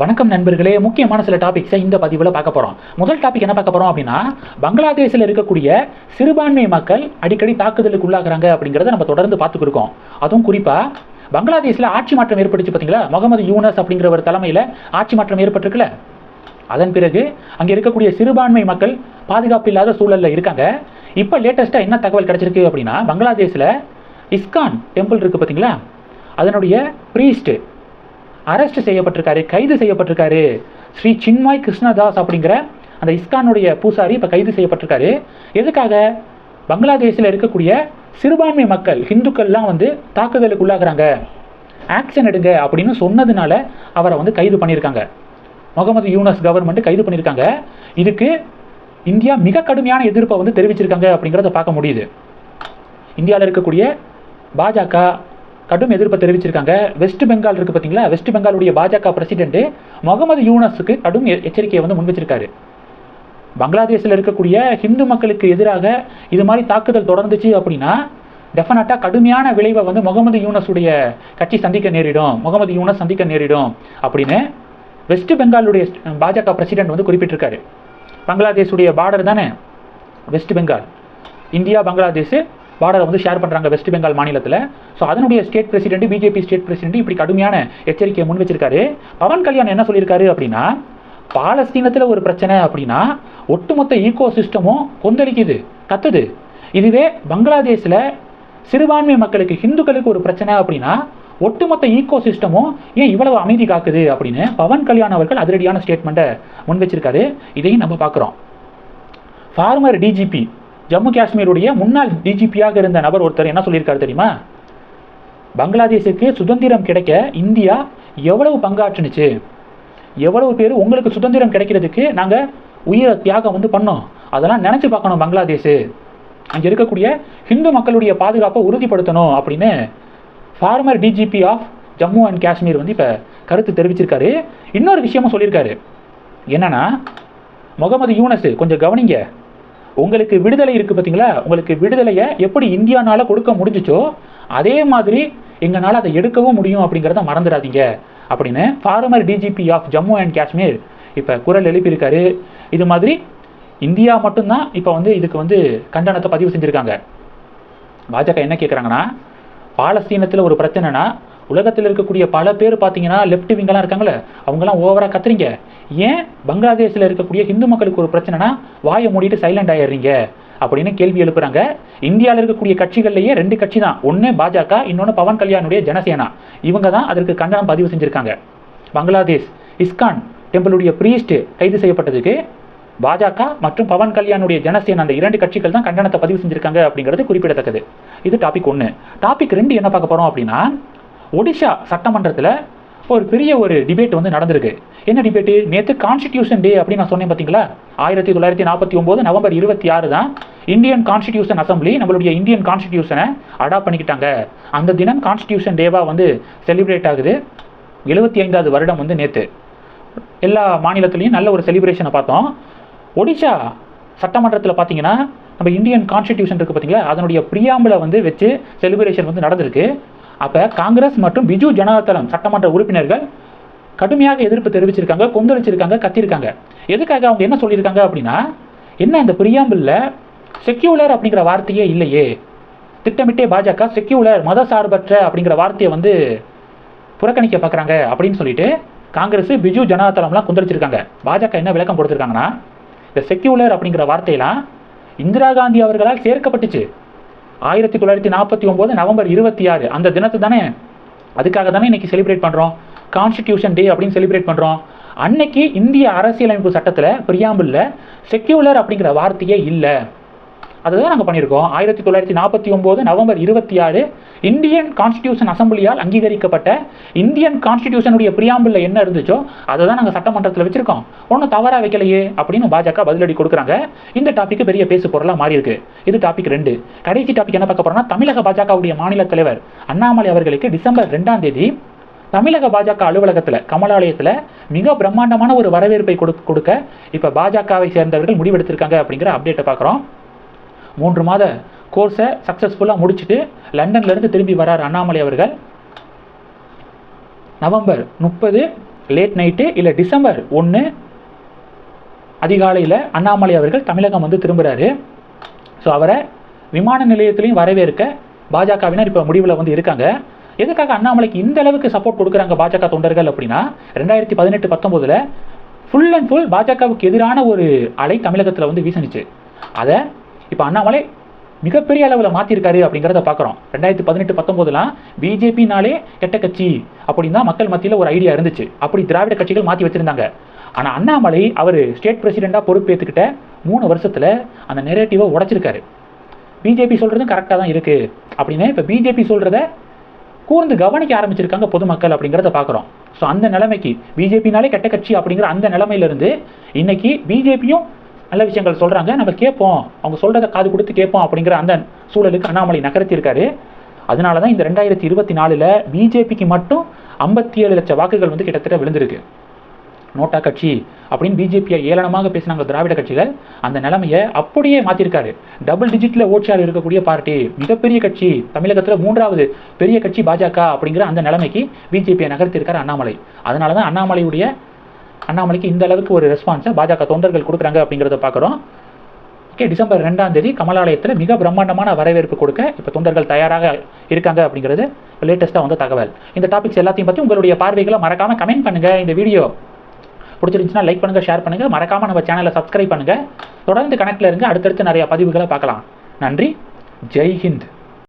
வணக்கம் நண்பர்களே முக்கியமான சில டாபிக்ஸை இந்த பதிவில் பார்க்க போகிறோம் முதல் டாபிக் என்ன பார்க்க போகிறோம் அப்படின்னா பங்களாதேஷில் இருக்கக்கூடிய சிறுபான்மை மக்கள் அடிக்கடி தாக்குதலுக்கு உள்ளாகிறாங்க அப்படிங்கிறத நம்ம தொடர்ந்து பார்த்துக்கிருக்கோம் அதுவும் குறிப்பாக பங்களாதேஷில் ஆட்சி மாற்றம் ஏற்பட்டுச்சு பார்த்தீங்களா? முகமது யூனஸ் அப்படிங்கிற ஒரு தலைமையில் ஆட்சி மாற்றம் ஏற்பட்டிருக்குல்ல? அதன் பிறகு அங்கே இருக்கக்கூடிய சிறுபான்மை மக்கள் பாதுகாப்பு இல்லாத சூழலில் இருக்காங்க. இப்போ லேட்டஸ்ட்டாக என்ன தகவல் கிடச்சிருக்கு அப்படின்னா பங்களாதேஷில் இஸ்கான் டெம்பிள் இருக்குது பார்த்தீங்களா? அதனுடைய ப்ரீஸ்ட்டு அரெஸ்ட் செய்யப்பட்டிருக்காரு கைது செய்யப்பட்டிருக்காரு. ஸ்ரீ சின்மாய் கிருஷ்ணதாஸ் அப்படிங்கிற அந்த இஸ்கானுடைய பூசாரி இப்போ கைது செய்யப்பட்டிருக்காரு. எதுக்காக? பங்களாதேஷில் இருக்கக்கூடிய சிறுபான்மை மக்கள் ஹிந்துக்கள்லாம் வந்து தாக்குதலுக்கு உள்ளாகிறாங்க. ஆக்ஷன் எடுங்க அப்படின்னு சொன்னதுனால அவரை வந்து கைது பண்ணியிருக்காங்க. முகமது யூனஸ் கவர்மெண்ட் கைது பண்ணியிருக்காங்க. இதுக்கு இந்தியா மிக கடுமையான எதிர்ப்பை வந்து தெரிவிச்சிருக்காங்க அப்படிங்கிறத பார்க்க முடியுது. இந்தியாவில் இருக்கக்கூடிய பாஜக கடும் எதிர்ப்பை தெரிவிச்சிருக்காங்க. வெஸ்ட் பெங்கால் இருக்குது பார்த்தீங்களா வெஸ்ட் பெங்காலுடைய பாஜக பிரசிடென்ட் முகமது யூனஸுக்கு கடும் எச்சரிக்கையை வந்து முன்வச்சிருக்காரு. பங்களாதேஷில் இருக்கக்கூடிய ஹிந்து மக்களுக்கு எதிராக இது மாதிரி தாக்குதல் தொடர்ந்துச்சு அப்படின்னா டெஃபினட்டாக கடுமையான விளைவை வந்து முகமது யூனஸுடைய கட்சி சந்திக்க நேரிடும். முகமது யூனஸ் சந்திக்க நேரிடும் அப்படின்னு வெஸ்ட் பெங்காலுடைய பாஜக பிரசிடென்ட் வந்து குறிப்பிட்டிருக்காரு. பங்களாதேஷுடைய பார்டர் தானே? வெஸ்ட் பெங்கால் இந்தியா பங்களாதேஷ் பார்டரை வந்து ஷேர் பண்ணுறாங்க வெஸ்ட் பெங்கால் மாநிலத்தில். ஸோ அதனுடைய state president BJP state president இப்படி கடுமையான எச்சரிக்கையை முன் வச்சிருக்காரு. பவன் கல்யாண் என்ன சொல்லியிருக்காரு அப்படின்னா பாலஸ்தீனத்தில் ஒரு பிரச்சனை அப்படின்னா ஒட்டுமொத்த ஈகோ சிஸ்டமும் கொந்தளிக்குது கத்துது இதுவே பங்களாதேஷில் சிறுபான்மை மக்களுக்கு ஹிந்துக்களுக்கு ஒரு பிரச்சனை அப்படின்னா ஒட்டுமொத்த ஈகோ சிஸ்டமும் ஏன் இவ்வளவு அமைதி காக்குது அப்படின்னு பவன் கல்யாண் அவர்கள் அதிரடியான ஸ்டேட்மெண்ட்டை முன் வச்சிருக்காரு. இதையும் நம்ம பார்க்குறோம். ஃபார்மர் டிஜிபி ஜம்மு காஷ்மீருடைய முன்னாள் டிஜிபியாக இருந்த நபர் ஒருத்தர் என்ன சொல்லியிருக்காரு தெரியுமா? பங்களாதேஷுக்கு சுதந்திரம் கிடைக்க இந்தியா எவ்வளவு பங்காற்றுனுச்சு? எவ்வளவு பேர் உங்களுக்கு சுதந்திரம் கிடைக்கிறதுக்கு நாங்கள் உயிரை தியாகம் வந்து பண்ணோம். அதெல்லாம் நினச்சி பார்க்கணும் பங்களாதேஷ். அங்கே இருக்கக்கூடிய ஹிந்து மக்களுடைய பாதுகாப்பை உறுதிப்படுத்தணும் அப்படின்னு former DGP of Jammu and Kashmir வந்து இப்போ கருத்து தெரிவிச்சிருக்காரு. இன்னொரு விஷயமும் சொல்லியிருக்காரு. என்னன்னா முகமது யூனஸ் கொஞ்சம் கவனிங்க. உங்களுக்கு விடுதலை இருக்குது பார்த்தீங்களா? உங்களுக்கு விடுதலையை எப்படி இந்தியானால கொடுக்க முடிஞ்சுச்சோ அதே மாதிரி எங்களால் அதை எடுக்கவும் முடியும் அப்படிங்கிறத மறந்துடாதீங்க. அப்படின்னு former DGP of Jammu and Kashmir இப்போ குரல் எழுப்பியிருக்காரு. இது மாதிரி இந்தியா மட்டும்தான் இப்போ வந்து இதுக்கு வந்து கண்டனத்தை பதிவு செஞ்சுருக்காங்க. பாஜக என்ன கேட்குறாங்கன்னா பாலஸ்தீனத்தில் ஒரு பிரச்சனைனா உலகத்தில் இருக்கக்கூடிய பல பேர் பார்த்தீங்கன்னா லெஃப்ட் விங்கெல்லாம் இருக்காங்களே அவங்கெல்லாம் ஓவராக கத்துறீங்க. ஏன் பங்களாதேஷில் இருக்கக்கூடிய ஹிந்து மக்களுக்கு ஒரு பிரச்சனைனா வாயை மூடிட்டு சைலண்ட் ஆயிடுறீங்க அப்படின்னு கேள்வி எழுப்புறாங்க. இந்தியாவில் இருக்கக்கூடிய கட்சிகள்லேயே ரெண்டு கட்சி தான் ஒன்று பாஜக இன்னொன்று பவன் கல்யாணுடைய ஜனசேனா. இவங்க தான் அதற்கு கண்டனம் பதிவு செஞ்சுருக்காங்க. பங்களாதேஷ் இஸ்கான் டெம்பிளுடைய பிரீஸ்ட் கைது செய்யப்பட்டதுக்கு பாஜக மற்றும் பவன் கல்யாணுடைய ஜனசேனா அந்த இரண்டு கட்சிகள் தான் கண்டனத்தை பதிவு செஞ்சிருக்காங்க அப்படிங்கிறது குறிப்பிடத்தக்கது. இது டாபிக் ஒன்று டாபிக் ரெண்டு என்ன பார்க்க போகிறோம் அப்படின்னா ஒடிஷா சட்டமன்றத்தில் ஒரு பெரிய ஒரு டிபேட் வந்து நடந்திருக்கு. என்ன டிபேட்டு நேற்று கான்ஸ்டிடியூஷன் டே அப்படின்னு நான் சொன்னேன் பார்த்தீங்களா ஆயிரத்தி தொள்ளாயிரத்தி நாற்பத்தி ஒம்பது நவம்பர் இருபத்தி ஆறு தான் இந்தியன் கான்ஸ்டிடியூஷன் அசம்பிளி நம்மளுடைய இந்தியன் கான்ஸ்டிடியூஷனை அடாப்ட் பண்ணிக்கிட்டாங்க. அந்த தினம் கான்ஸ்டிடியூஷன் டேவாக வந்து செலிப்ரேட் ஆகுது. எழுபத்தி ஐந்தாவது வருடம் வந்து நேற்று எல்லா மாநிலத்துலேயும் நல்ல ஒரு செலிப்ரேஷனை பார்த்தோம். ஒடிஷா சட்டமன்றத்தில் பார்த்தீங்கன்னா நம்ம இந்தியன் கான்ஸ்டிடியூஷன் இருக்குது பார்த்தீங்களா அதனுடைய பிரியாம்பில் வந்து வச்சு செலிப்ரேஷன் வந்து நடந்திருக்கு. அப்போ காங்கிரஸ் மற்றும் பிஜு ஜனதாதளம் சட்டமன்ற உறுப்பினர்கள் கடுமையாக எதிர்ப்பு தெரிவிச்சிருக்காங்க கொந்தளிச்சிருக்காங்க கத்திருக்காங்க எதுக்காக அவங்க என்ன சொல்லியிருக்காங்க அப்படின்னா என்ன இந்த பிரியாம்பிளில் செக்யூலர் அப்படிங்கிற வார்த்தையே இல்லையே. திட்டமிட்டே பாஜக செக்யூலர் மத சார்பற்ற அப்படிங்கிற வார்த்தையை வந்து புறக்கணிக்க பார்க்குறாங்க அப்படின்னு சொல்லிட்டு காங்கிரஸ் பிஜு ஜனதாதளம்லாம் கொந்தளிச்சிருக்காங்க. பாஜக என்ன விளக்கம் கொடுத்துருக்காங்கன்னா இந்த செக்யூலர் அப்படிங்கிற வார்த்தையெல்லாம் இந்திரா காந்தி அவர்களால் சேர்க்கப்பட்டுச்சு. ஆயிரத்தி தொள்ளாயிரத்தி நாற்பத்தி ஒம்பது நவம்பர் இருபத்தி ஆறு. அந்த தினத்தை தானே அதுக்காக தானே இன்னைக்கு செலிப்ரேட் பண்ணுறோம் கான்ஸ்டிடியூஷன் டே அப்படின்னு செலிப்ரேட் பண்ணுறோம் அன்னைக்கு இந்திய அரசியலமைப்பு சட்டத்தில் பிரியாம்பிளில் செக்யூலர் அப்படிங்கிற வார்த்தையே இல்லை. அதுதான் நாங்கள் பண்ணியிருக்கோம். ஆயிரத்தி தொள்ளாயிரத்தி நாற்பத்தி ஒம்பது நவம்பர் இருபத்தி ஆறு இந்தியன் கான்ஸ்டியூஷன் அசம்பிளியால் அங்கீகரிக்கப்பட்ட இந்தியன் கான்ஸ்டியூஷனுடைய பிரியாம்பிளில் என்ன இருந்துச்சோ அதை தான் நாங்கள் சட்டமன்றத்தில் வச்சிருக்கோம். ஒன்றும் தவறாக வைக்கலையே அப்படின்னு பாஜக பதிலடி கொடுக்குறாங்க. இந்த டாபிக் பெரிய பேசு பொருளாக மாறி இருக்கு இது டாபிக் ரெண்டு. கடைசி டாபிக் என்ன பார்க்க போறோம்னா தமிழக பாஜகவுடைய மாநில தலைவர் அண்ணாமலை அவர்களுக்கு டிசம்பர் ரெண்டாம் தேதி தமிழக பாஜக அலுவலகத்தில் கமலாலயத்தில் மிக பிரம்மாண்டமான ஒரு வரவேற்பை கொடுக்க இப்போ பாஜகவை சேர்ந்தவர்கள் முடிவெடுத்திருக்காங்க அப்படிங்கிற அப்டேட்டை பார்க்குறோம். மூன்று மாத கோர்ஸை சக்ஸஸ்ஃபுல்லாக முடிச்சுட்டு லண்டன்லேருந்து திரும்பி வரார் அண்ணாமலை அவர்கள். நவம்பர் முப்பது லேட் நைட்டு இல்லை டிசம்பர் ஒன்று அதிகாலையில் அண்ணாமலை அவர்கள் தமிழகம் வந்து திரும்புகிறாரு ஸோ அவரை விமான நிலையத்திலையும் வரவேற்க பாஜகவினர் இப்போ முடிவில் வந்து இருக்காங்க. எதுக்காக அண்ணாமலைக்கு இந்த அளவுக்கு சப்போர்ட் கொடுக்குறாங்க பாஜக தொண்டர்கள் அப்படின்னா ரெண்டாயிரத்தி பதினெட்டு பத்தொம்போதில் ஃபுல் அண்ட் ஃபுல் பாஜகவுக்கு எதிரான ஒரு அலை தமிழகத்தில் வந்து வீசணிச்சு அதை இப்போ அண்ணாமலை மிகப்பெரிய அளவில் மாற்றிருக்காரு அப்படிங்கிறத பார்க்குறோம் ரெண்டாயிரத்தி பதினெட்டு பத்தொம்போதுலாம் பிஜேபினாலே கெட்ட கட்சி அப்படின்னு தான் மக்கள் மத்தியில் ஒரு ஐடியா இருந்துச்சு. அப்படி திராவிட கட்சிகள் மாற்றி வச்சுருந்தாங்க. ஆனால் அண்ணாமலை அவர் ஸ்டேட் பிரசிடெண்ட்டாக பொறுப்பேற்றுக்கிட்ட மூணு வருஷத்தில் அந்த நெரேட்டிவை உடைச்சிருக்காரு. பிஜேபி சொல்கிறதும் கரெக்டாக தான் இருக்குது அப்படின்னு இப்போ பிஜேபி சொல்கிறத கூர்ந்து கவனிக்க ஆரம்பிச்சிருக்காங்க பொதுமக்கள் அப்படிங்கிறத பார்க்குறோம் ஸோ அந்த நிலைமைக்கு பிஜேபினாலே கெட்ட கட்சி அப்படிங்கிற அந்த நிலைமையிலிருந்து இன்னைக்கு பிஜேபியும் நல்ல விஷயங்கள் சொல்கிறாங்க நம்ம கேட்போம். அவங்க சொல்கிறத காது கொடுத்து கேட்போம் அப்படிங்கிற அந்த சூழலுக்கு அண்ணாமலை நகர்த்தியிருக்காரு. அதனால தான் இந்த ரெண்டாயிரத்தி இருபத்தி நாலில் பிஜேபிக்கு மட்டும் ஐம்பத்தி ஏழு லட்சம் வாக்குகள் வந்து கிட்டத்தட்ட விழுந்திருக்கு. நோட்டா கட்சி அப்படின்னு பிஜேபியை ஏளனமாக பேசினாங்க திராவிட கட்சிகள். அந்த நிலைமையை அப்படியே மாற்றிருக்காரு டபுள் டிஜிட்டில் ஓட்சியார் இருக்கக்கூடிய பார்ட்டி மிகப்பெரிய கட்சி தமிழகத்தில் மூன்றாவது பெரிய கட்சி பாஜக அப்படிங்கிற அந்த நிலைமைக்கு பிஜேபியை நகர்த்தியிருக்காரு அண்ணாமலை. அதனால தான் அண்ணாமலையுடைய அண்ணாமலைக்கு இந்த அளவுக்கு ஒரு ரெஸ்பான்ஸை பாஜக தொண்டர்கள் கொடுக்குறாங்க அப்படிங்கிறத பார்க்குறோம். ஓகே டிசம்பர் ரெண்டாம் தேதி கமலாலயத்தில் மிக பிரம்மாண்டமான வரவேற்பு கொடுக்க இப்போ தொண்டர்கள் தயாராக இருக்காங்க அப்படிங்கிறது லேட்டஸ்ட்டாக வந்து தகவல். இந்த டாபிக்ஸ் எல்லாத்தையும் பற்றி உங்களுடைய பார்வைகளை மறக்காமல் கமெண்ட் பண்ணுங்கள் இந்த வீடியோ பிடிச்சிருந்துச்சுன்னா லைக் பண்ணுங்கள் ஷேர் பண்ணுங்கள் மறக்காமல் நம்ம சேனலை சப்ஸ்கிரைப் பண்ணுங்கள் தொடர்ந்து கனெக்டில் இருங்க அடுத்தடுத்து நிறைய பதிவுகளை பார்க்கலாம். நன்றி. ஜெய் ஹிந்த்.